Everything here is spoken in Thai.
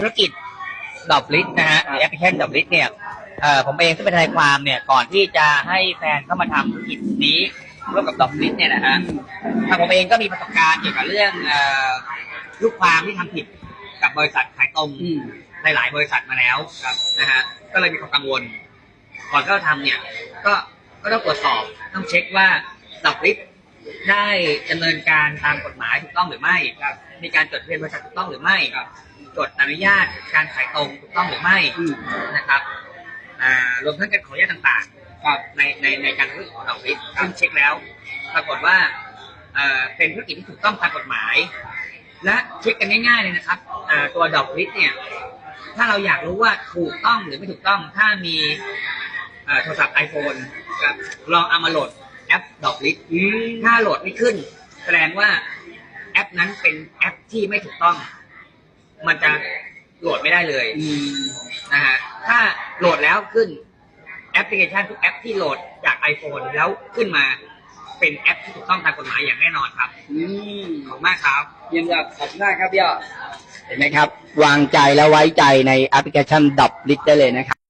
ธุรกิจดอบลิสนะฮะแอปพลิเคชันดอบลิสเนี่ยเอ่อผมเองซึ่งเป็นทนายความเนี่ยก่อนที่จะให้แฟนเข้ามาทำธุรกิจนี้ร่วมกับดอบลิสเนี่ยนะฮะทางผมเองก็มีประสบการณ์เกี่ยวกับเรื่องเอ่อลูกความที่ทำผิดกับบริษัทขายตรงอืมหลายๆบริษัทมาแล้วนะฮะก็เลยมีความกังวล ก่อนเข้าทำเนี่ย ก็ก็ต้องตรวจสอบต้องเช็คว่าดอกลิส ได้ดำเนินการตามกฎหมายถูกต้องหรือไม่ครับ มีการจดทะเบียนบริษัทถูกต้องหรือไม่ครับจดอนุญาตการขายตรงถูกต้องหรือไม่อืมนะครับอ่ารวมทั้งการขออนุญาตต่างๆครับในในในการธุรกิจของดอกลิสซึ่งเช็คแล้ว ปรากฏว่าเอ่อเป็นธุรกิจที่ถูกต้องตามกฎหมาย และเช็คกันง่ายๆเลยนะครับอ่าตัวดอกลิสเนี่ย ถ้าเราอยากรู้ว่าถูกต้องหรือไม่ถูกต้อง ถ้ามีเอ่อโทรศัพท์ iPhone กับลองเอามาโหลด แอปดอกลิสอืมถ้าโหลดไม่ขึ้น แสดงว่าแอปนั้นเป็นแอปที่ไม่ถูกต้อง มันจะโหลดไม่ได้เลยอืมนะฮะถ้าโหลดแล้วขึ้นแอปพลิเคชันทุกแอปที่โหลดจาก iPhone แล้วขึ้นมาเป็นแอปที่ถูกต้องตามกฎหมายอย่างแน่นอนครับ อืมขอบคุณมากครับเยี่ยมยอดขอบคุณมากครับพี่ยอดเห็นไหมครับ วางใจและไว้ใจในแอปพลิเคชันดับลิสได้เลยนะครับ